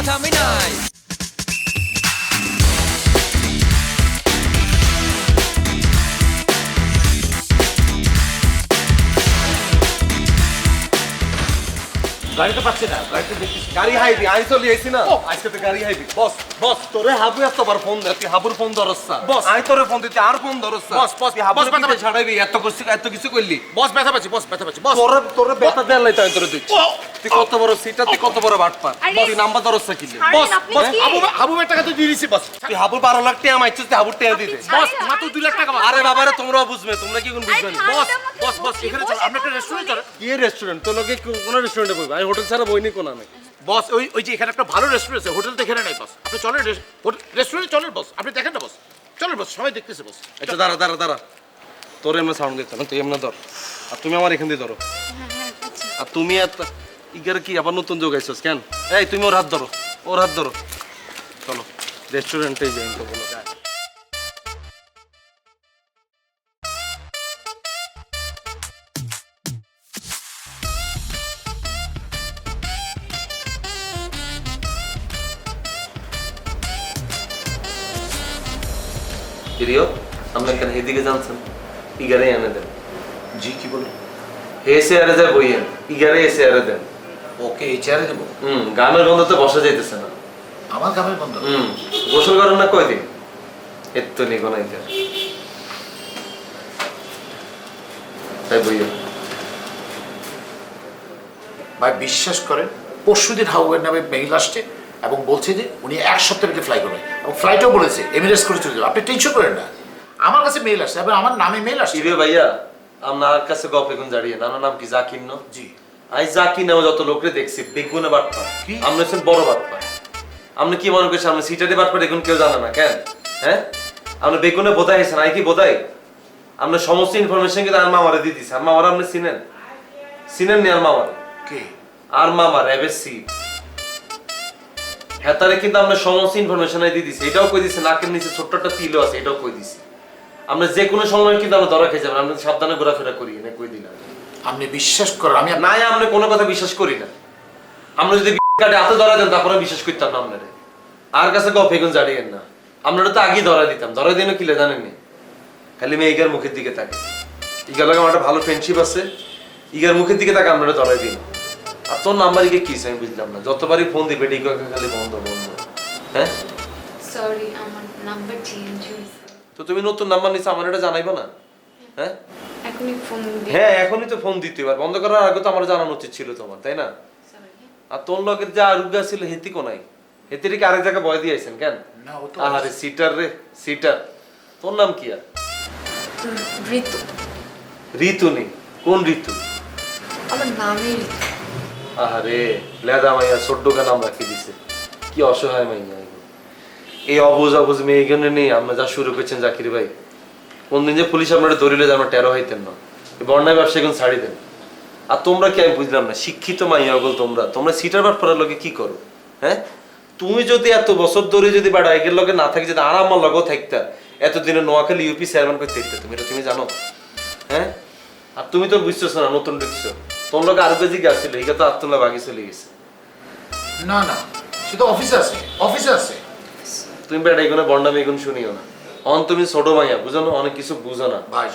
কথা আমি নাই গাড়ি তো পাচ্ছি না গাড়িতে দেখছি গাড়ি হাইবি আই চলি আইছি না। আজকে তো গাড়ি হাইবি। বস বস তোরে হাবু এত বার ফোন দে তুই হাবুর ফোন ধরছস বস। আই তোরে ফোন দিতে আর ফোন ধরছস বস, বস, তুই হাবুর বস, ফোন ছাড়াইবি এত কিছু এত কিছু কইলি বস ব্যথা পাচ্ছি বস ব্যথা পাচ্ছি বস। তোরে তোরে বেটা দেন লাই তাই তোরে দিচ্ছি। তুই কত বড় সিটা তুই কত বড় বাটপা আরে- তুই নাম্বার ধরছস কি বস। বস। হাবু হাবু ভাই টাকা তো দিয়ে দিছি বস। তুই হাবুর 12 লাখ টাকা মাইছিস তুই হাবুর টাকা দিতে। বস মাত্র দুই লাখ টাকা আরে বাবারে তোমরাও বুঝবে তোমরা কি কোন বুঝবে বস বস বস এখানে চল আপনি একটা রেস্টুরেন্ট চলেন কি রেস্টুরেন্ট তোর লগে কোন রেস্টুরেন্টে আমি হোটেল ছাড়া বইনি কোন আমি। বস ওই ওই যে এখানে একটা ভালো রেস্টুরেন্ট আছে হোটেল তো এখানে নাই বস। আপনি চলেন রেস্টুরেন্টে চলেন বস। আপনি দেখেন না বস। চলেন বস সবাই দেখতেছে বস। আচ্ছা দাঁড়া দাঁড়া দাঁড়া। তোর এমনি সাউন্ড দিতে না তুই এমনি ধর। আর তুমি আমার এখান দিয়ে ধরো। আর তুমি এত ইগার কি আবার নতুন যোগাইছস কেন? এই তুমি ওর হাত ধরো ওর হাত ধরো। চলো রেস্টুরেন্টে যাই তো বলো যায় প্রিয় আমরা কেন এদিকে জানছেন ইগারে এনে দেন। জি কি বলুন হে আরে যায় বইয়েন ইগারে এসে আরে দেন। ওকে এই চেয়ারে দেবো? হুম গানের গন্ধতে বসা যাইতেছে না। আমার কামের বন্ধ? হুম গোসল করেন না কয়দিন? এর তো নিগো নাই তার। তাই বইয়েন। ভাই বিশ্বাস করেন পরশুদিন হাউয়ের নামে মেইল আসছে এবং বলছে যে উনি এক সপ্তাহের মধ্যে ফ্লাই করবেন। এবং ফ্লাইটও বলেছে এমিরেটস করে চলে যাবে আপনি টেনশন করেন না। আমার কাছে মেইল আসছে এবং আমার নামে মেইল আসছে। ইরে ভাইয়া আপনার কাছে গপ এখন জাড়িয়ে আমার নাম কি জাকির ন? জি। আই জাকির নামে যত লোকরে দেখছি বেগুনে বাটপা? আপনি হচ্ছেন বড় বাটপা আপনি কি মনে করছেন আপনি সিটারি বাটপা এখন কেউ জানে না কেন? হ্যাঁ? আপনি বেগুনে বোধাই হয়েছেন আই কি বোধাই আপনার সমস্ত ইনফরমেশন কিন্তু আর মামারে দিয়ে দিছে। আর মামারা আপনি চিনেন? চিনেন নি আর মামারে? কে? আর মামা রেবেসি হেতারে কিন্তু আমরা সমস্ত ইনফরমেশন দিয়ে দিছি। এটাও কই দিছে নাকের নিচে ছোট্ট একটা তিলও আছে এটাও কই দিছি। আমরা যে কোনো সময় কিন্তু আমরা ধরা খেয়ে যাবেন আমরা সাবধানে ঘোরাফেরা করি না কই দিলাম। আপনি বিশ্বাস করেন আমি নাই আমরা কোনো কথা বিশ্বাস করি না। আমরা যদি কাটে হাতে ধরা দেন তারপরে বিশ্বাস করতাম না আপনারে। আর কাছে গপ এগুন জাড়িয়েন না। আপনারা তো আগেই ধরা দিতাম ধরা দিন কিলে জানেননি খালি মেয়েগার মুখের দিকে তাকে ইগার লাগে আমার একটা ভালো ফ্রেন্ডশিপ আছে। ইগার মুখের দিকে তাকে আপনারা ধরাই দিন আর তোর নাম্বার ইগে কি আমি বুঝলাম না। যতবারই ফোন দিবে ডিগো খালি বন্ধ বন্ধ। হ্যাঁ? সরি আমার নাম্বার চেঞ্জ হয়েছে। তো তুমি নতুন নাম্বার নিছো আমার এটা জানাইবা না? হ্যাঁ? এখনই ফোন হ্যাঁ এখনই তো ফোন দিতে পার বন্ধ করার আগে তো আমার জানানো উচিত ছিল তোমার তাই না? আর তোর লগের যা আরুগা ছিল হেতি কোনাই হেতির কি আরেক জায়গায় বয় দিয়ে আইছেন কেন? না ও তো আহারে সিটার রে সিটার তোর নাম কি আর? ঋতু ঋতু। নেই কোন ঋতু? আমার নামই ঋতু। আহারে, লেদা মাইয়া ছোট্টকা নাম রাখি দিছে। কি অসহায় মাইয়া এই অবুজ অবুজ মেয়ে এখানে নেই আমরা যা শুরু করছেন জাকির ভাই। কোনদিন যে পুলিশ আপনারা ধরিলে যে আমরা টেরো হইতেন না। বন্যায় ব্যবসা এখন ছাড়ি দেন। আর তোমরা কি আমি বুঝলাম না, শিক্ষিত মাইয়া ওগুলো তোমরা। তোমরা সিটার বাট পড়ার লোকে কি করো? হ্যাঁ? তুমি যদি এত বছর ধরে যদি বাড়া এগের লগে না থাকি, যদি আর আমার লগেও থাকতা, এতদিনে নোয়াখালী, ইউপি চেয়ারম্যান করে থাকতে তুমি এটা তুমি জানো? হ্যাঁ? আর তুমি তো বুঝতেছো না, নতুন ঢুকছো তোর লোক আরও বেজি গেছিল এইটা তো আত্মলা বাগি চলে গেছে। না না সে তো অফিসে আছে অফিসে আছে। তুমি বেটা এগুলো বন্ডামি এগুলো শুনিও না। অন তুমি ছোট মাইয়া বুঝো না অনেক কিছু বুঝো না। ভাই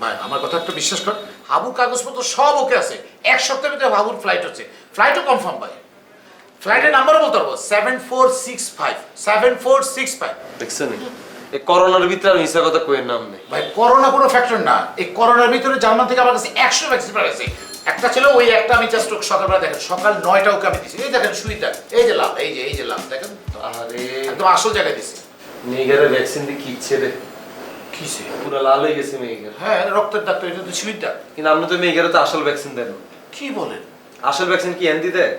ভাই আমার কথা একটু বিশ্বাস কর। হাবুর কাগজপত্র সব ওকে আছে। এক সপ্তাহের ভিতরে হাবুর ফ্লাইট হচ্ছে। ফ্লাইটও কনফার্ম ভাই। ফ্লাইটের নাম্বারও বলতে পারব। Seven four six five seven four six five দেখছ নি? এই করোনার ভিতরে আর মিশা কথা কইয়ের নাম নেই। ভাই করোনা কোনো ফ্যাক্টর না। এই করোনার ভিতরে জার্মান থেকে আমার কাছে একশো ভ্যাকসিন আছে একটা ছিল ওই একটা আমি জাস্ট সকালবেলা দেখেন সকাল নয়টা ওকে আমি দিছি। এই দেখেন সুইটা এই যে লাভ এই যে এই যে লাভ দেখেন আরে একদম আসল জায়গায় দিছি। মেয়েগের ভ্যাকসিন দিয়ে রে? পুরো লাল হয়ে গেছে মেয়েগের। হ্যাঁ রক্তের ডাক্তার এটা তো সুইটা কিন্তু আপনি তো মেয়েগের তো আসল ভ্যাকসিন দেন। কি বলেন? আসল ভ্যাকসিন কি এনদি দেয়?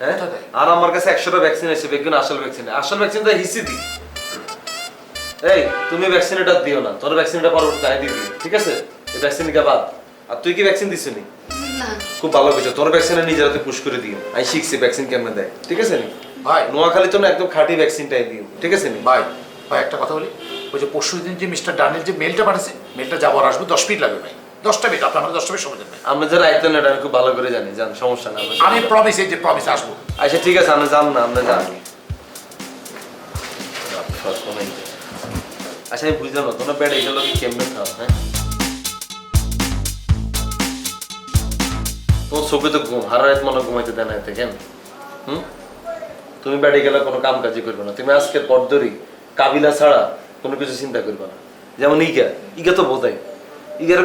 হ্যাঁ? আর আমার কাছে একশোটা ভ্যাকসিন আছে বেগুন আসল ভ্যাকসিন আসল ভ্যাকসিন তো হিসি এই তুমি ভ্যাকসিন এটা দিও না তোর ভ্যাকসিন এটা পরবর্তী আই দিবি ঠিক আছে? এই ভ্যাকসিন বাদ। আর তুই কি ভ্যাকসিন দিছিস নি। খুব ভালো হয়েছে তোর ভ্যাকসিনে নিজের হাতে পুশ করে দিও আমি শিখছি ভ্যাকসিন কেমনে দেয়। ঠিক আছে নি? ভাই। নোয়াখালী তো না একদম খাঁটি ভ্যাকসিনটাই দিও ঠিক আছে নি? ভাই ভাই একটা কথা বলি। ওই যে পরশু দিন যে মিস্টার ডানের যে মেলটা পাঠাচ্ছে মেলটা যাব আর আসবে দশ মিনিট লাগবে ভাই। দশটা মিনিট আপনার আমার দশটা মিনিট সময় দেন ভাই। আমরা যারা না এটা আমি খুব ভালো করে জানি। জান সমস্যা না। আমি প্রমিস এই যে প্রমিস আসব। আচ্ছা ঠিক আছে আমরা যান না আমরা জানি আচ্ছা আমি বুঝলাম না তোমরা বেড়ে গেল কি কেমনে খাও হ্যাঁ? তোমার চোখে তো ঘুম রাত মনে ঘুমাইতে দেয় না এতে, কেন? হুম? তুমি গেলে কোনো কাম কাজই করবে না। তুমি আজকে পর ধরি কাবিলা ছাড়া কোনো কিছু চিন্তা করবে না। যেমন ইগা ইগা তো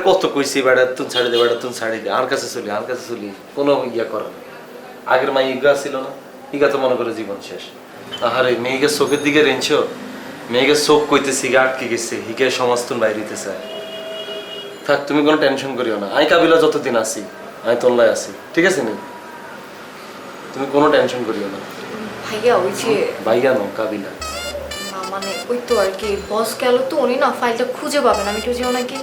কত কইছি, বেড়া তুন ছাড়ি দে, বেড়া তুন ছাড়ি দে আর কাছে চলি আর কাছে চলি। কোনো ইয়া করে না। আগের মা ইগা ছিল না, ইগা তো মনে করে জীবন শেষ। আহারে, মেয়েকে চোখের দিকে রেঞ্ছো মেয়েকে চোখ কইতেছি, গা আটকে গেছে, হিকে সমাজ তুন বাইরিতে চায় থাক, তুমি কোনো টেনশন করিও না। আমি কাবিলা যতদিন আছি আমি তোল্লায় আছি ঠিক আছে নি? তুমি কোনো টেনশন করিও না। ভাইয়া ওই যে ভাইয়া নো কাবিলা। না মানে ওই তো আর কি বস গেল তো উনি না ফাইলটা খুঁজে পাবেন আমি একটু যে ওনাকে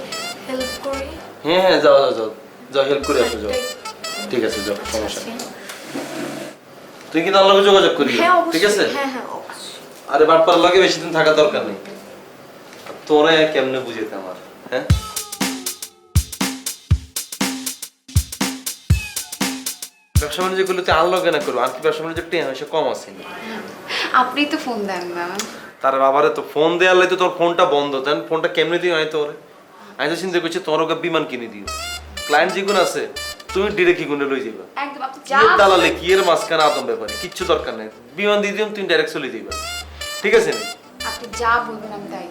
হেল্প করি। হ্যাঁ হ্যাঁ যাও যাও যাও যাও হেল্প করে আসো যাও। ঠিক আছে যাও সমস্যা নেই। তুই কিন্তু আল্লাহকে যোগাযোগ করি হ্যাঁ ঠিক আছে? হ্যাঁ হ্যাঁ অবশ্যই। আরে বাটপার লাগে বেশি দিন থাকা দরকার নেই। আর তোরা কেমনে বুঝেতে আমার হ্যাঁ? ব্যবসা করব আর কি ব্যবসা বাণিজ্য টেন হয়েছে কম আছে। আপনি তো ফোন দেন না। তার বাবারে তো ফোন দেওয়ার তো তোর ফোনটা বন্ধ। দেন ফোনটা কেমনে দিও আমি তোরে? আমি তো চিন্তা করছি তোর ওকে বিমান কিনে দিও। ক্লায়েন্ট যেগুলো আছে তুমি ডিরেক্ট কি গুনে লই যাবা একদম আপনি যা দালালে কি এর মাঝখানে আদম ব্যাপারে? কিচ্ছু দরকার নেই। বিমান দিয়ে দিও তুমি ডাইরেক্ট চলে যাইবা। ঠিক আছে আপনি যা বলবেন আমি তাই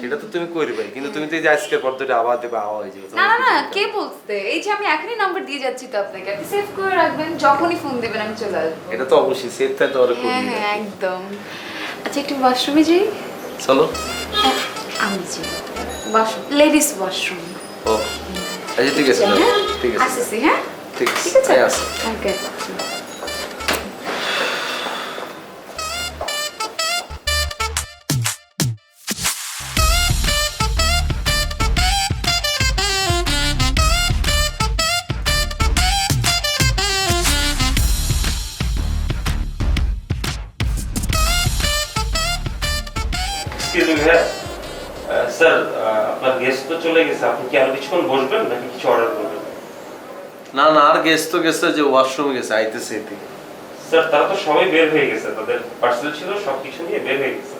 সেটা তো তুমি করবে কিন্তু তুমি তো এই যে আজকের পর আবার দেবে আওয়া হয়ে যাবে না না না কে বলছে? এই যে আমি এখনই নাম্বার দিয়ে যাচ্ছি তো আপনাকে আপনি সেভ করে রাখবেন যখনই ফোন দেবেন আমি চলে আসব। এটা তো অবশ্যই সেফ থাকে তো ওরা হ্যাঁ হ্যাঁ একদম। আচ্ছা একটু ওয়াশরুমে যাই? চলো। হ্যাঁ, আমি যাই। ওয়াশরুম লেডিস ওয়াশরুম ও আচ্ছা ঠিক আছে হ্যাঁ ঠিক আছে। আসতেছি হ্যাঁ? ঠিক ঠিক আছে? আছে হ্যাঁ, ওকে এক্সকিউজ মি স্যার আপনার গেস্ট তো চলে গেছে। আপনি কি আরও কিছুক্ষণ বসবেন নাকি কিছু অর্ডার করবেন? না না আর গেছে তো গেছে যে ওয়াশরুমে গেছে আইতেছে এদিকে। স্যার তারা তো সবাই বের হয়ে গেছে তাদের পার্সেল ছিল সব কিছু নিয়ে বের হয়ে গেছে।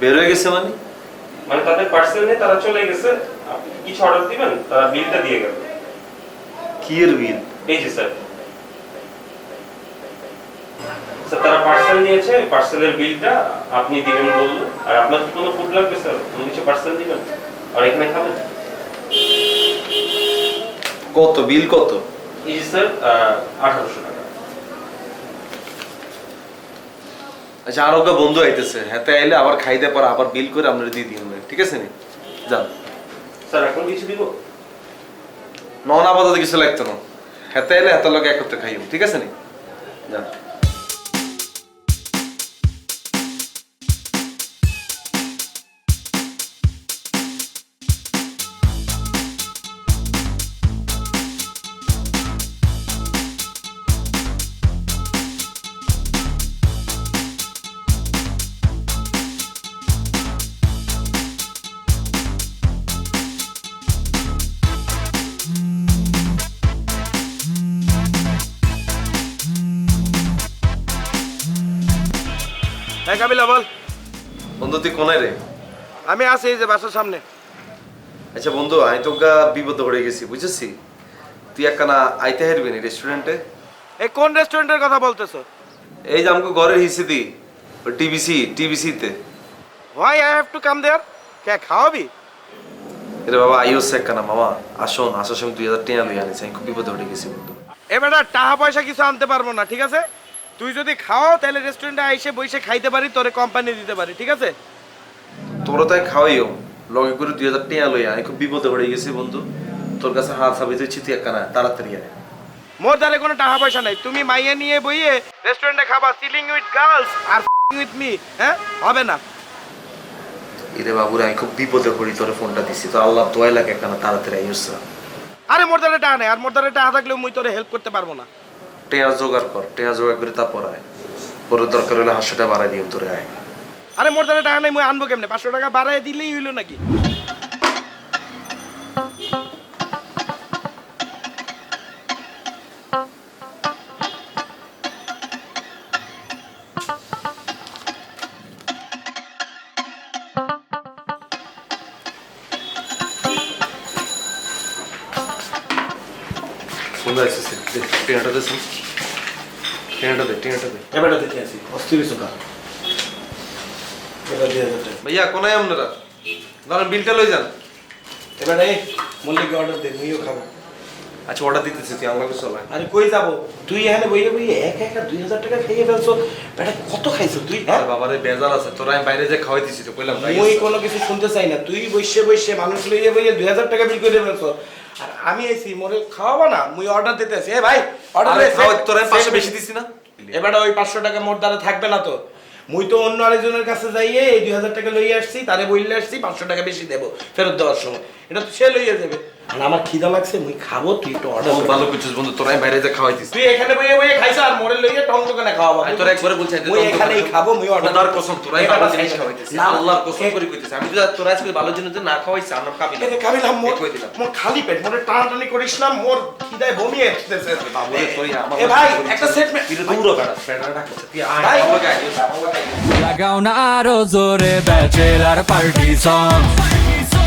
বের হয়ে গেছে মানে? মানে তাদের পার্সেল নিয়ে তারা চলে গেছে আপনি কিছু অর্ডার দিবেন তারা বিলটা দিয়ে গেল। কি এর বিল এই যে স্যার। স্যার তারা পার্সেল নিয়েছে পার্সেলের বিলটা আপনি দিবেন বলল আর আপনার কি কোনো ফুড লাগবে স্যার কোনো কিছু পার্সেল দিবেন? আর এখানে খাবেন? কত? বিল কত? এই স্যার আঠারোশো টাকা। আচ্ছা আর ওকে বন্ধু আইতেছে। হাতে আইলে আবার খাইতে পারে আবার বিল করে আপনারা দিয়ে দিন ঠিক আছে নি? যান। স্যার এখন কিছু দিব? নন আপাতত কিছু লাগতো না। হাতে আইলে হাতে লোক একত্রে খাইও ঠিক আছে নি? যান। হ্যাঁ কাবিলা বল। বন্ধু তুই কোনায় রে? আমি আছি এই যে বাসার সামনে। আচ্ছা বন্ধু আমি তো গা বিপদে পড়ে গেছি বুঝেছি? তুই একখানা আইতে হারবি নি রেস্টুরেন্টে এই কোন রেস্টুরেন্টের কথা বলতেছো? এই যে আমাকে ঘরের হিসি দি TBC টিবিসিতে why I have to come there কে খাওয়াবি? রে বাবা আইও একখানা মামা আসুন আসার সময় দুই হাজার টেয়া লই আনিস আমি খুব বিপদে পড়ে গেছি বন্ধু। এবার টাকা পয়সা কিছু আনতে পারব না ঠিক আছে? তুই যদি খাও তাহলে রেস্টুরেন্টে আইসে বসে খাইতে পারি তোরে কোম্পানি দিতে পারি ঠিক আছে? তোরা তাই খাওয়াইও। লগে করে দুই হাজার টেয়া লই আমি খুব বিপদে পড়ে গেছি বন্ধু। তোর কাছে হাত সাবি তুই চিঠি একখানা তাড়াতাড়ি আয়। মোর দ্বারে কোনো টাকা পয়সা নাই। তুমি মাইয়ে নিয়ে বইয়ে রেস্টুরেন্টে খাবা সিলিং উইথ গার্লস আর উইথ মি হ্যাঁ? হবে না। এরে বাবুরে আমি খুব বিপদে পড়ি তোর ফোনটা দিছি। তো আল্লাহ দোয়াই লাগে একখানা তাড়াতাড়ি আইস। আরে মোর দ্বারে টাকা নাই আর মোর দ্বারে টাকা থাকলেও মুই তোরে হেল্প করতে পারব না। টেয়া জোগার পর টেয়া জোগার করে তা পড়ায় পরে দরকার হলে হাসোটা বাড়াই দিয়ে তোরে আয়। আরে মোর দাদা টাকা নাই মুই আনব কেমনে? পাঁচশো টাকা বাড়াই দিলেই হইল নাকি? Bunda ise bir দে ট্রেনটা দে এবারে দিতে আসি অস্থির সুখা এবার দিয়ে হাজার টাকা ভাইয়া কোনায় আপনারা? ধরেন বিলটা লই যান। এবারে মল্লিককে অর্ডার দে মুইও খাব। আচ্ছা অর্ডার দিতেছি তুই আমার কাছে চলে আরে কই যাব? তুই এখানে বইয়ে বইয়ে এক একা দুই হাজার টাকা খেয়ে ফেলছো। বেটা কত খাইছো তুই হ্যাঁ? আর বাবারে বেজাল আছে। তোরা আমি বাইরে যে খাওয়াইতেছি তো কইলাম মুই কোনো কিছু শুনতে চাই না। তুই বসে বসে মানুষ লইয়ে বইয়ে দুই হাজার টাকা বিল করে ফেলছো। আর আমি আইছি মোরে খাওয়াবো না মুই অর্ডার দিতে এ ভাই অর্ডার খাওয়াই তোরা পাঁচশো বেশি দিছি না? এবারে ওই পাঁচশো টাকা মোট দ্বারা থাকবে না তো। মুই তো অন্য আরেকজনের কাছে যাইয়ে এই দুই হাজার টাকা লইয়ে আসছি তারে বইলে আসছি পাঁচশো টাকা বেশি দেবো ফেরত দেওয়ার সময়। এটা তো সে লইয়ে যাবে। আর আমার খিদা লাগছে মুই খাব তুই একটু অর্ডার বহুত ভালো করছিস বন্ধু তোরা আমি বাইরে যে খাওয়াইতেছি তুই এখানে বইয়ে বইয়ে খাইছো আর মোরে লইয়ে টং দোকানে খাওয়াবো। আমি তোরা একবারে বলছি মুই এখানেই খাব মুই অর্ডার কসম তোরাই ভালো জিনিস খাওয়াইতেছিস না, আল্লাহর কসম করে কইতেছি। আমি যদি তোরা আজকে ভালো জিনিস না খাওয়াইছি আমরা খাবি না। এতে কাবিলাম মোর কই দিলাম মোর খালি পেট মোরে টানাটানি করিস না মোর খিদায় বমি আসতেছে বাবুরে তুই আমার এ ভাই একটা সেট তুই দূর বেড়া বেড়া ডাকিস তুই আয়। ভাই। লাগাও না আরও জোরে ব্যাচেলার পার্টি সং